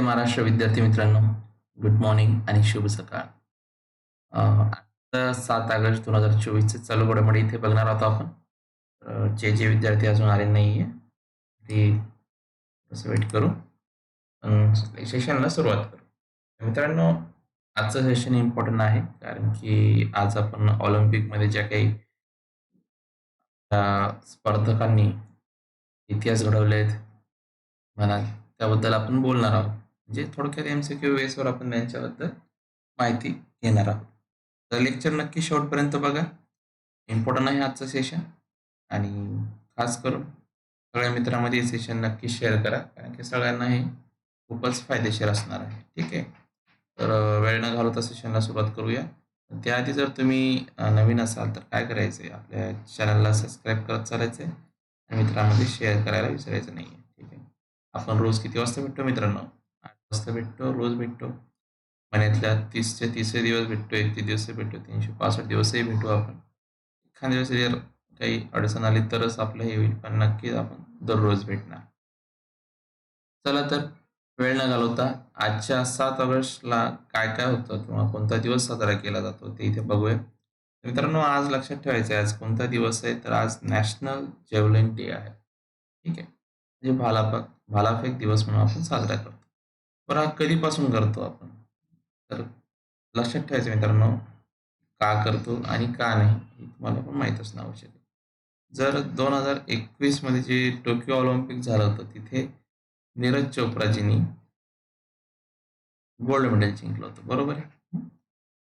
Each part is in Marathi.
महाराष्ट्र विद्यार्थी मित्रांनो. गुड मॉर्निंग आणि शुभ सकाळ. आता सात ऑगस्ट दोन हजार चोवीस चालू घडामोडी इथे बघणार आहोत आपण. जे जे विद्यार्थी अजून आले नाहीये ते असं वेट करू. सेशनला सुरुवात करू. मित्रांनो आजचं सेशन इम्पॉर्टंट आहे कारण की आज आपण ऑलिम्पिकमध्ये ज्या काही स्पर्धकांनी इतिहास घडवले आहेत म्हणा त्याबद्दल आपण बोलणार आहोत. म्हणजे थोडक्यात एम सी क्यू बेसवर आपण त्यांच्याबद्दल माहिती घेणार आहोत. तर लेक्चर नक्की शेवटपर्यंत बघा. इम्पॉर्टंट आहे आजचं सेशन आणि खास करून सगळ्या मित्रांमध्ये हे सेशन नक्की शेअर करा. कारण की सगळ्यांना हे खूपच फायदेशीर असणार आहे. ठीक आहे? तर वेळ न घालवता सेशनला सुरुवात करूया. त्याआधी जर तुम्ही नवीन असाल तर काय करायचं आहे आपल्या चॅनलला सबस्क्राईब करत चालायचं आहे आणि मित्रांमध्ये शेअर करायला विसरायचं नाही आहे ठीक आहे? आपण रोज किती वाजता भेटतो मित्रांनो? वाजता भेटतो रोज भेटतो. महिन्यातल्या तीसचे तिसरे दिवस भेटतो एकतीस दिवस भेटतो तीनशे पासष्ट दिवसही भेटू आपण. एखाद्या दिवस जर काही अडचण आली तरच आपलं हे होईल पण नक्कीच आपण दररोज भेटणार. चला तर वेळ न घालवता आजच्या सात ऑगस्टला काय काय होतं किंवा कोणता दिवस साजरा केला जातो ते इथे बघूया. मित्रांनो आज लक्षात ठेवायचं आहे आज कोणता दिवस आहे? तर आज नॅशनल जेवलिन डे आहे. ठीक आहे. म्हणजे भालाफेक भालाफेक दिवस म्हणून आपण साजरा करतो. बरं हा कधीपासून करतो आपण? तर लक्षात ठेवायचं मित्रांनो का करतो आणि का नाही हे तुम्हाला पण माहीत असणं आवश्यक आहे. जर दोन हजार एकवीसमध्ये जे टोकियो ऑलिम्पिक झालं होतं तिथे नीरज चोप्राजींनी गोल्ड मेडल जिंकलं होतं बरोबर आहे?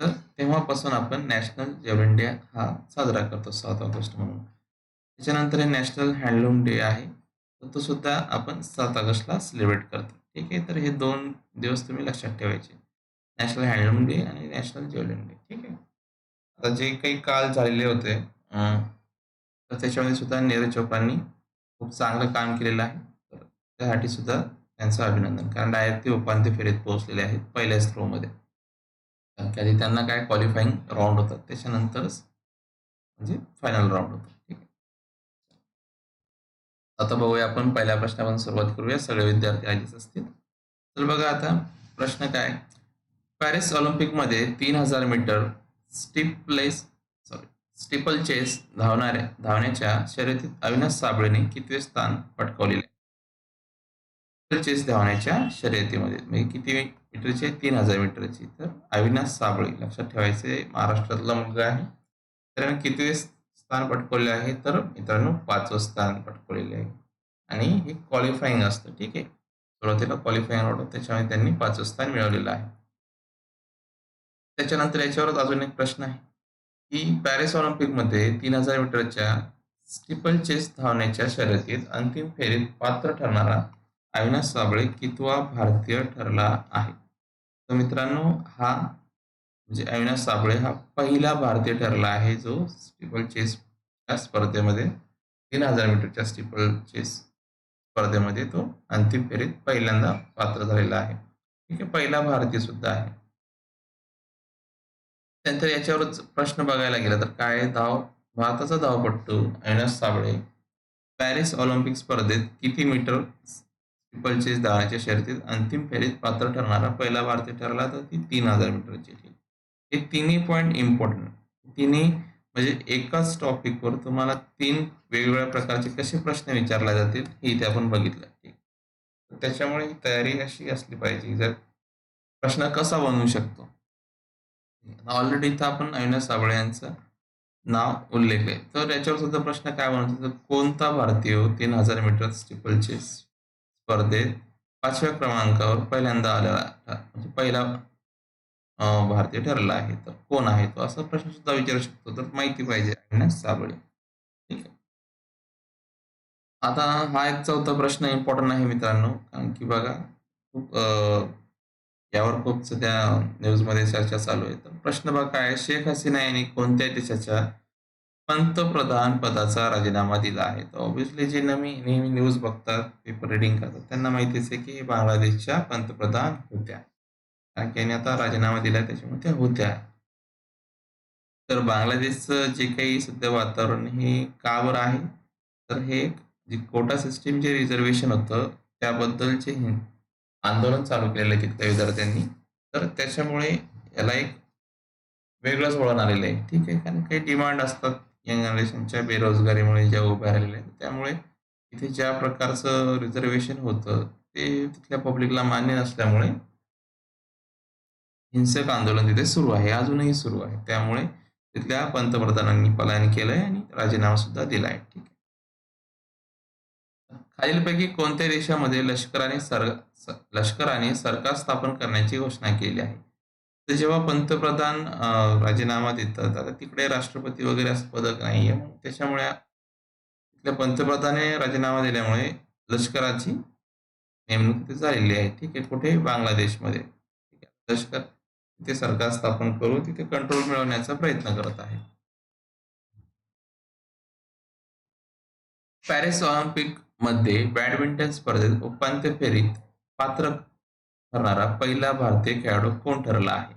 तर तेव्हापासून आपण नॅशनल जेवलिन डे हा साजरा करतो सात ऑगस्ट म्हणून. त्याच्यानंतर हे नॅशनल हँडलूम डे आहे तर तो सुद्धा आपण सात ऑगस्टला सेलिब्रेट करतो. ठीक आहे? तर हे दोन दिवस तुम्ही लक्षात ठेवायचे. नॅशनल हँडलूम डे आणि नॅशनल ज्वेलरी डे ठीक आहे? आता जे काही काल झालेले होते तर त्याच्यामध्ये सुद्धा नीरज चोप्रांनी खूप चांगलं काम केलेलं आहे. तर त्यासाठी सुद्धा त्यांचं अभिनंदन. कारण डायरेक्ट ते उपांत्य फेरीत पोहोचलेले आहेत पहिल्याच थ्रोमध्ये कारण की आधी त्यांना काय क्वालिफाईंग राऊंड होतात त्याच्यानंतरच म्हणजे फायनल राऊंड होतं. आता बघूया आपण पहिल्या प्रश्नापासून सुरुवात करूया. सगळे विद्यार्थी आलेच असतील. तर बघा आता प्रश्न काय? पॅरिस ऑलिम्पिकमध्ये तीन हजार metre steeples sorry steeplechase धावणाऱ्या धावण्याच्या शर्यतीत अविनाश साबळेने कितवे स्थान पटकावलेले? चेस धावण्याच्या शर्यतीमध्ये म्हणजे किती मीटरची? तीन हजार मीटरची. तर अविनाश साबळे लक्षात ठेवायचे महाराष्ट्रातला मुलगा आहे. तर कितवे स्थान पटकवले आहे. तर मित्रांनो पाचवं स्थान पटकवलेले आहे. आणि हे क्वालिफाईंग असतं ठीक आहे? सुरुवातीला क्वालिफाईंग होतं त्याच्यामुळे त्यांनी पाचवं स्थान मिळवलेलं आहे. त्याच्यानंतर याच्यावरच अजून एक प्रश्न आहे की पॅरिस ऑलिम्पिकमध्ये तीन हजार मीटरच्या स्टिपल चेस धावण्याच्या शर्यतीत अंतिम फेरीत पात्र ठरणारा अविनाश साबळे कितवा भारतीय ठरला आहे? तर मित्रांनो हा म्हणजे अविनाश साबळे हा पहिला भारतीय ठरला आहे जो स्टिपल चेस या स्पर्धेमध्ये तीन हजार मीटरच्या स्टिपल चेस स्पर्धेमध्ये तो अंतिम फेरीत पहिल्यांदा पात्र झालेला आहे. ठीक आहे पहिला भारतीय सुद्धा आहे. त्यानंतर याच्यावरच प्रश्न बघायला गेला तर काय धाव भारताचा धावपट्टू अविनाश साबळे पॅरिस ऑलिम्पिक स्पर्धेत किती मीटर ट्रिपल चेस धावण्याच्या शर्यतीत अंतिम फेरीत पात्र ठरणारा पहिला भारतीय ठरला तर ती तीन हजार मीटरची हे तिन्ही पॉईंट इम्पॉर्टंट तिन्ही म्हणजे एकाच टॉपिकवर तुम्हाला तीन वेगवेगळ्या प्रकारचे कसे प्रश्न विचारले जातील हे इथे आपण बघितलं. ठीक त्याच्यामुळे तयारी अशी असली पाहिजे. जर प्रश्न कसा बनवू शकतो? ऑलरेडी इथं आपण अविनाश साबळे यांचं नाव उल्लेख आहे. तर याच्यावर सुद्धा प्रश्न काय बनवतो तर कोणता भारतीय तीन हजार मीटर स्टिपलचे स्पर्धेत पाचव्या क्रमांकावर पहिल्यांदा आलेला म्हणजे पहिला भारतीय ठरला आहे. तर कोण आहे तो? असा प्रश्न सुद्धा विचारू शकतो. तर माहिती पाहिजे अविनाश साबळे. ठीक आहे. आता हा एक चौथा प्रश्न इम्पॉर्टंट आहे मित्रांनो. कारण की बघा खूप यावर खूप सध्या न्यूजमध्ये चर्चा चालू आहे. तर प्रश्न बघा काय? आहे? शेख हसीना यांनी कोणत्या देशाच्या पंतप्रधान पदाचा राजीनामा दिला आहे? तर ऑब्विसली जे नवी नेहमी न्यूज बघतात पेपर रिडिंग करतात त्यांना माहितीच आहे की बांगलादेशच्या पंतप्रधान होत्या. कारण की आता राजीनामा दिला त्याच्यामुळे त्या होत्या. तर बांगलादेशचं जे काही सध्या वातावरण हे का बरं आहे? तर हे जे कोटा सिस्टीम जे रिझर्वेशन होतं त्याबद्दलचे आंदोलन चालू केलेलं आहे तिथल्या विद्यार्थ्यांनी. तर त्याच्यामुळे याला एक वेगळंच वळण आलेलं आहे. ठीक आहे कारण काही डिमांड असतात यंग जनरेशनच्या बेरोजगारीमुळे ज्या उभ्या राहिलेल्या आहेत त्यामुळे इथे ज्या प्रकारचं रिझर्वेशन होतं ते तिथल्या पब्लिकला मान्य नसल्यामुळे हिंसक आंदोलन तिथे सुरू आहे अजूनही सुरू आहे. त्यामुळे तिथल्या पंतप्रधानांनी पलायन केलंय आणि राजीनामा सुद्धा दिलाय. ठीक आहे. खालीलपैकी कोणत्या देशामध्ये लष्कराने सर लष्कराने सरकार स्थापन करण्याची घोषणा केली आहे. तर जेव्हा पंतप्रधान राजीनामा देतात आता तिकडे राष्ट्रपती वगैरे असं पदक नाहीये. त्याच्यामुळे तिथल्या पंतप्रधाने राजीनामा दिल्यामुळे लष्कराची नेमणूक झालेली आहे. ठीक आहे. कुठे बांगलादेशमध्ये. ठीक आहे. लष्कर तिथे सरकार स्थापन करून तिथे कंट्रोल मिळवण्याचा प्रयत्न करत आहे. पॅरिस ऑलिम्पिकमध्ये बॅडमिंटन स्पर्धेत उपांत्य फेरीत पात्र ठरणारा पहिला भारतीय खेळाडू कोण ठरला आहे?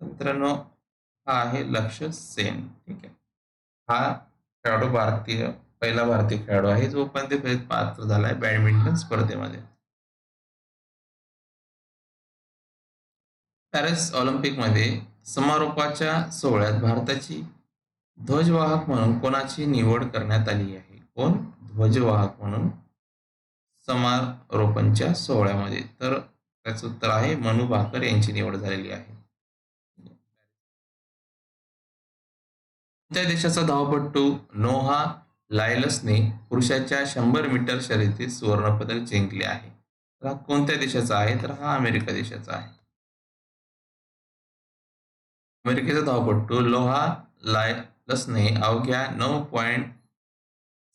मित्रांनो हा आहे लक्ष्य सेन. ठीक आहे. हा खेळाडू भारतीय पहिला भारतीय खेळाडू आहे जो उपांत्य फेरीत पात्र झालाय बॅडमिंटन स्पर्धेमध्ये. पॅरिस ऑलिम्पिकमध्ये समारोपाच्या सोहळ्यात भारताची ध्वजवाहक म्हणून कोणाची निवड करण्यात आली आहे? कोण? ध्वजवाहक म्हणून समारोपांच्या सोहळ्यामध्ये. तर त्याचं उत्तर आहे मनु भाकर यांची निवड झालेली आहे. कोणत्या देशाचा धावपट्टू नोहा लायलसने पुरुषाच्या शंभर मीटर शर्यतीत सुवर्णपदक जिंकले आहे. तर हा कोणत्या देशाचा आहे? तर हा अमेरिका देशाचा आहे. अमेरिकेचा धावपट्टू लोहा लायलसने अवघ्या नऊ पॉईंट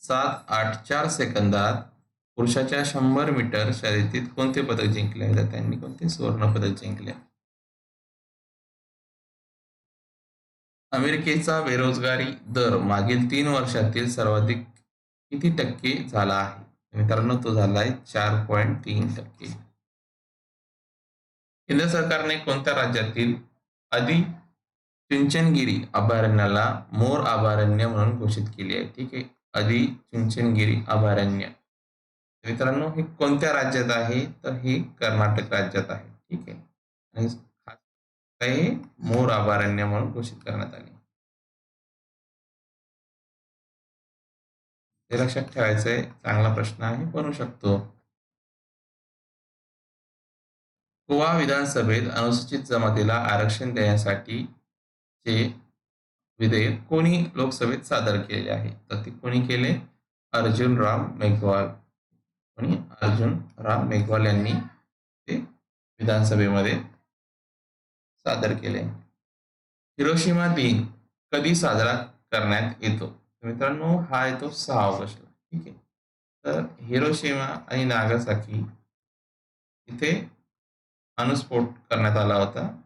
सात आठ चार सेकंदात पुरुषाच्या शंभर मीटर शर्यतीत कोणते पदक जिंकले? तर त्यांनी कोणते? सुवर्ण पदक जिंकले. अमेरिकेचा बेरोजगारी दर मागील तीन वर्षातील सर्वाधिक किती टक्के झाला आहे? मित्रांनो तो झाला आहे चार पॉईंट तीन टक्के. केंद्र सरकारने कोणत्या राज्यातील आधी चुंचनगिरी अभयारण्याला मोर अभयारण्य म्हणून घोषित केली आहे. ठीक आहे. आधी चुंचनगिरी अभयारण्य. मित्रांनो हे कोणत्या राज्यात आहे? तर हे कर्नाटक राज्यात आहे. ठीक आहे. आणि मोर अभयारण्य म्हणून घोषित करण्यात आले. हे लक्षात ठेवायचं आहे. चांगला प्रश्न आहे. बनू शकतो. गोवा विधानसभेत अनुसूचित जमातीला आरक्षण देण्यासाठी चे विधेयक कोणी लोकसभेत सादर केले आहे? तर ते कोणी केले? अर्जुन राम मेघवाल. कोणी अर्जुन राम मेघवाल यांनी ते विधानसभेमध्ये सादर केले. हिरोशिमा दिन कधी साजरा करण्यात येतो? मित्रांनो हा येतो सहा ऑगस्टला ठीक आहे. तर हिरोशिमा आणि नागासाकी इथे अणुस्फोट करण्यात आला होता.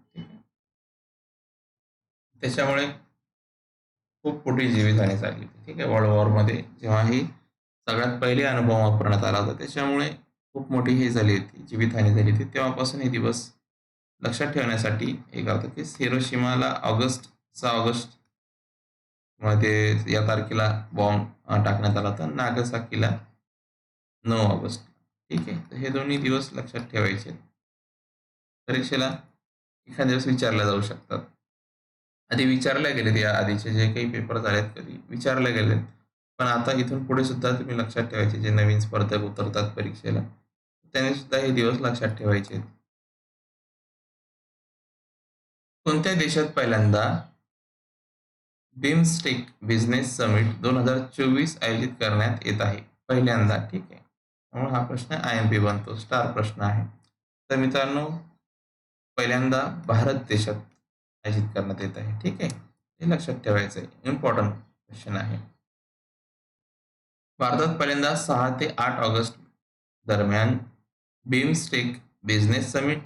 त्याच्यामुळे खूप मोठी जीवितहानी झाली होती. ठीक आहे वर्ल्ड वॉरमध्ये जेव्हा ही सगळ्यात पहिले अनुभव वापरण्यात आला होता त्याच्यामुळे खूप मोठी हे झाली होती जीवितहानी झाली होती. तेव्हापासून हे दिवस लक्षात ठेवण्यासाठी एक अर्थ की हिरोशिमाला ऑगस्ट सहा ऑगस्टमध्ये या तारखेला बॉम्ब टाकण्यात आला होता. नागसाकीला नऊ ऑगस्ट. ठीक आहे तर हे दोन्ही दिवस लक्षात ठेवायचे. परीक्षेला एखाद्या दिवस विचारल्या जाऊ शकतात. आधी विचारल्या गेलेत या आधीचे जे काही पेपर झालेत कधी? विचारले गेलेत. पण आता इथून पुढे सुद्धा तुम्ही लक्षात ठेवायचे जे नवीन स्पर्धक उतरतात परीक्षेला त्यांनी सुद्धा हे दिवस लक्षात ठेवायचे कोणत्या देशात पहिल्यांदा बिमस्टेक बिझनेस समिट दोन हजार चोवीस आयोजित करण्यात येत आहे? पहिल्यांदा ठीक आहे. म्हणून हा प्रश्न आय एम पी बनतो. स्टार प्रश्न आहे. तर मित्रांनो पहिल्यांदा भारत देशात आयोजित करण्यात येत आहे. ठीक आहे? हे लक्षात ठेवायचं आहे इम्पॉर्टंट क्वेश्चन आहे. भारतात पहिल्यांदा सहा ते आठ ऑगस्ट दरम्यान बिमस्टेक बिझनेस समिट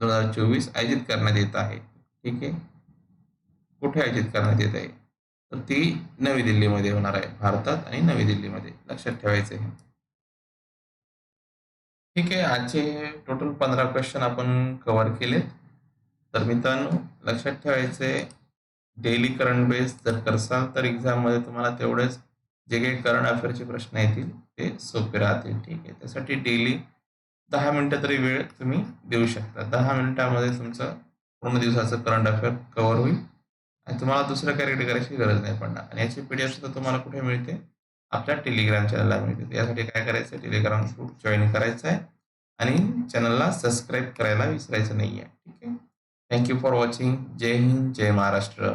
दोन हजार चोवीस आयोजित करण्यात येत आहे. ठीक आहे? कुठे आयोजित करण्यात येत आहे? तर ती नवी दिल्लीमध्ये होणार आहे. भारतात आणि नवी दिल्लीमध्ये. लक्षात ठेवायचं आहे. ठीक आहे? आजचे टोटल पंधरा क्वेश्चन आपण कव्हर केलेत. तर मित्रांनो लक्षात ठेवायचे डेली करंट बेस जर करसाल तर एक्झाममध्ये तुम्हाला तेवढेच जे काही करंट अफेअरचे प्रश्न येतील ते सोपे राहतील. ठीक आहे. त्यासाठी डेली दहा मिनटं तरी वेळ तुम्ही देऊ शकता. दहा मिनिटामध्ये तुमचं पूर्ण दिवसाचं करंट अफेअर कव्हर होईल. आणि तुम्हाला दुसरं काही रेडी करायची गरज नाही पडणार. आणि याची पी डी एफ सुद्धा तुम्हाला कुठे मिळते? आपल्या टेलिग्राम चॅनलला मिळते. यासाठी काय करायचं आहे? टेलिग्राम ग्रुप जॉईन करायचं आहे. आणि चॅनलला सबस्क्राईब करायला विसरायचं नाही आहे ठीक आहे? थँक्यू फॉर वॉचिंग जय हिंद जय महाराष्ट्र